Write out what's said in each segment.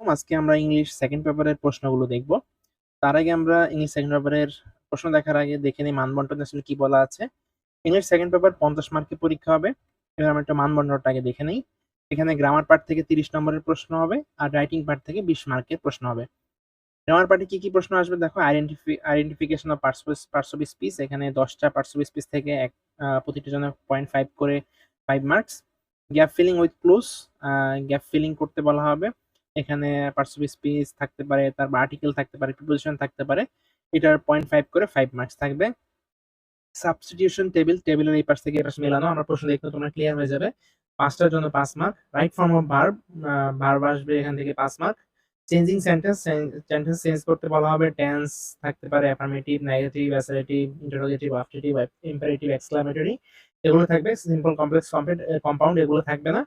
আজকে আমরা English second পেপারের প্রশ্নগুলো দেখব। তার আগে আমরা ইংলিশ সেকেন্ড পেপারের প্রশ্ন দেখার আগে দেখে নিই মানবন্টন আসলে কি বলা আছে। ইংলিশ সেকেন্ড পেপার পঞ্চাশ মার্কের পরীক্ষা হবে। এবার আমরা একটা মানবন্টনটা আগে দেখে নিই। এখানে গ্রামার পার্ট থেকে তিরিশ নম্বরের প্রশ্ন হবে আর রাইটিং পার্ট থেকে বিশ মার্কের প্রশ্ন হবে। গ্রামার পার্টে কি কি প্রশ্ন আসবে দেখো? Identify identification of parts of speech এখানে দশটা পার্টস অফ স্পিচ থেকে এক আহ, প্রতিটির জন্য পয়েন্ট ফাইভ করে five marks gap filling with cloze gap filling করতে বলা হবে। এখানে পার্টস অফ স্পিচ থাকতে পারে, তারপর আর্টিকেল থাকতে পারে প্রিপোজিশন থাকতে পারে, এটার পয়েন্ট ফাইভ করে ফাইভ মার্কস থাকবে। সাবস্টিটিউশন টেবিল টেবিলের এই পাশ থেকে পাশ মেলানো, আমার প্রশ্ন দেখতে তোমরা ক্লিয়ার হয়ে যাবে। পাঁচটার জন্য পাঁচ mark right form of verb verb আসবে এখান থেকে পাঁচ mark changing sentence sentence change করতে বলা হবে টেন্স থাকতে পারে affirmative negative assertive interrogative optative imperative exclamatory এগুলো থাকবে। সিম্পল কমপ্লেক্স কম্পাউন্ড এগুলো থাকবে না।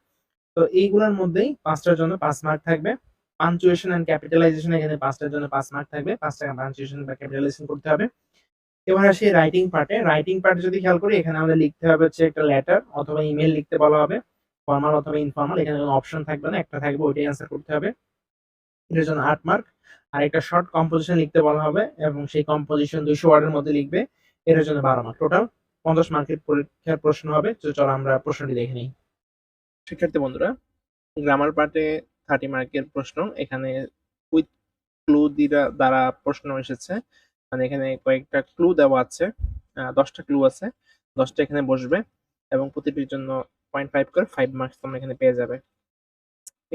তো এইগুলোর মধ্যেই পাঁচটার জন্য পাঁচ মার্ক থাকবে। পাঞ্চুয়েশন অ্যান্ড ক্যাপিটালাইজেশন এখানে পাঁচটার জন্য পাঁচ মার্ক থাকবে। পাঁচ টাকা পাঞ্চুয়েশন বা ক্যাপিটালাইজেশন করতে হবে। এবার আসি রাইটিং পার্টে রাইটিং পার্টে যদি খেয়াল করি, এখানে আমাদের লিখতে হবে হচ্ছে একটা লেটার অথবা ইমেল লিখতে বলা হবে। ফর্মাল অথবা ইনফর্মাল এখানে কোনো অপশন থাকবে না, একটা থাকবে, ওইটাই অ্যান্সার করতে হবে। এটার জন্য আট মার্ক আর একটা শর্ট কম্পোজিশন লিখতে বলা হবে এবং সেই কম্পোজিশন দুইশো ওয়ার্ডের মধ্যে লিখবে। এটার জন্য বারো মার্ক টোটাল পঞ্চাশ মার্কের পরীক্ষার প্রশ্ন হবে। তো চলো আমরা প্রশ্নটি দেখে নিই। শিক্ষার্থী বন্ধুরা গ্রামার পার্টে থার্টি মার্কের প্রশ্ন, এখানে উইথ ক্লু দ্বারা প্রশ্ন এসেছে। মানে এখানে কয়েকটা ক্লু দেওয়া আছে দশটা ক্লু আছে। দশটা এখানে বসবে এবং প্রতিটির জন্য পয়েন্ট ফাইভ করে ফাইভ মার্কস তোমরা এখানে পেয়ে যাবে।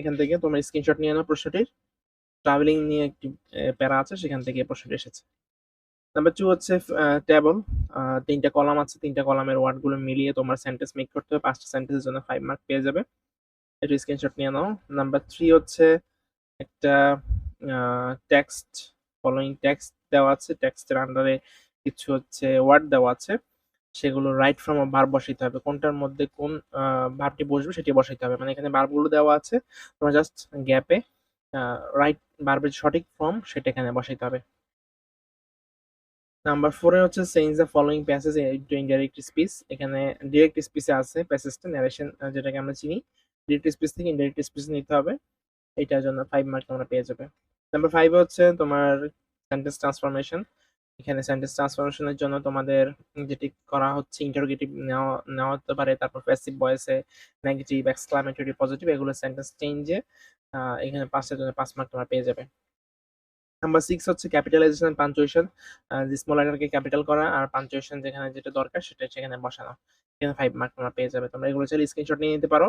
এখান থেকে তোমরা স্ক্রিনশট নিয়ে নাও প্রশ্নটির। ট্রাভেলিং নিয়ে একটি প্যারা আছে, সেখান থেকে প্রশ্নটি এসেছে। নাম্বার টু হচ্ছে টেবল তিনটা কলাম আছে, তিনটা কলামের ওয়ার্ডগুলো মিলিয়ে তোমার সেন্টেন্স মেক করতে হবে, পাঁচটা সেন্টেন্সের জন্য ফাইভ মার্ক পেয়ে যাবে। একটু স্ক্রিনশট নিয়ে নাও। নাম্বার থ্রি হচ্ছে একটা টেক্সট ফলোয়িং টেক্সট দেওয়া আছে। টেক্সটের আন্ডারে কিছু হচ্ছে ওয়ার্ড দেওয়া আছে। সেগুলো রাইট ফ্রম ভার্ব বসাইতে হবে। কোনটার মধ্যে কোন ভার্বটি বসবে সেটি বসাইতে হবে। মানে এখানে ভার্বগুলো দেওয়া আছে। তোমরা জাস্ট গ্যাপে রাইট ভার্বের সঠিক ফর্ম সেটা এখানে বসাইতে হবে। নাম্বার ফোরে হচ্ছে change the following passage to indirect speech এখানে ডিরেক্ট স্পিচে আছে প্যাসেজটা ন্যারেশন যেটাকে আমরা চিনি। ডিরেক্ট স্পিচ থেকে ইনডাইরেক্ট স্পিচ নিতে হবে। এটার জন্য ফাইভ মার্ক তোমরা পেয়ে যাবে। নাম্বার ফাইভ হচ্ছে তোমার সেন্টেন্স ট্রান্সফরমেশন এখানে সেন্টেন্স ট্রান্সফরমেশনের জন্য তোমাদের যেটি করা হচ্ছে ইন্টারোগেটিভ নেওয়া নেওয়া হতে পারে। তারপর প্যাসিভ ভয়েসে নেগেটিভ এক্সক্লামেটরি পজিটিভ এগুলো সেন্টেন্স চেঞ্জে এখানে পাঁচটার জন্য পাঁচ মার্ক তোমরা পেয়ে যাবে। নাম্বার সিক্স হচ্ছে ক্যাপিটালাইজেশন পাঞ্চুয়েশন যে স্মল লেটারকে ক্যাপিটাল করা আর পাঞ্চুয়েশন যেখানে যেটা দরকার সেটা সেখানে বসানো। এখানে ফাইভ মার্ক তোমরা পেয়ে যাবে। তোমরা এগুলো চাইলে স্ক্রিনশট নিয়ে নিতে পারো।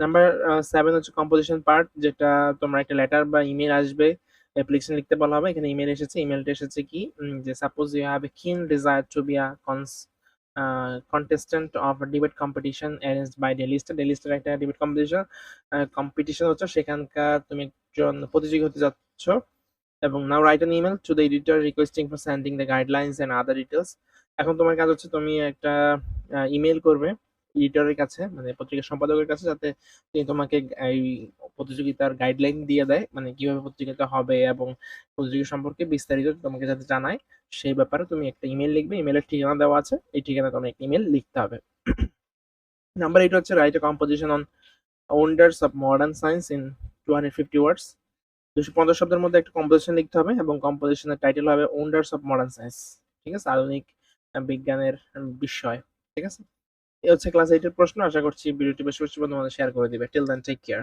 নাম্বার সেভেন হচ্ছে কম্পোজিশন পার্ট যেটা তোমরা একটা লেটার বা ইমেল আসবে অ্যাপ্লিকেশন লিখতে বলা হবে। এখানে ইমেল এসেছে। ইমেলটা এসেছে কি? যে suppose you have a keen desire to be a cons contestant of debate competition arrange by Daily Star Daily Star একটা ডিবেট কম্পিটিশন কম্পিটিশন হচ্ছে। সেখানকার তুমি একজন প্রতিযোগী হতে যাচ্ছ। এবং now write an email to the editor requesting for sending the guidelines and other details এখন তোমার কাজ হচ্ছে তুমি একটা ইমেল করবে এডিটরের কাছে মানে পত্রিকার সম্পাদকের কাছে, যাতে তিনি তোমাকে এই প্রতিযোগিতার গাইডলাইন দিয়ে দেয় মানে কীভাবে প্রতিযোগিতা হবে এবং প্রতিযোগিতা সম্পর্কে বিস্তারিত তোমাকে যাতে জানায়, সেই ব্যাপারে তুমি একটা ইমেল লিখবে ইমেলের ঠিকানা দেওয়া আছে, এই ঠিকানা তোমার একটা ইমেল লিখতে হবে। নাম্বার এইট হচ্ছে write a composition on wonders of modern science in two hundred fifty words দুশো পঞ্চাশ শব্দের মধ্যে একটা কম্পোজিশন লিখতে হবে এবং কম্পোজিশনের টাইটেল হবে ওন্ডার্স অফ মডার্ন সায়েন্স ঠিক আছে? আধুনিক বিজ্ঞানের বিষয়, ঠিক আছে? এই হচ্ছে ক্লাস এইটের প্রশ্ন, আশা করছি ভিডিওটি বেশি বেশি তোমাদের শেয়ার করে দিবে। Till then take care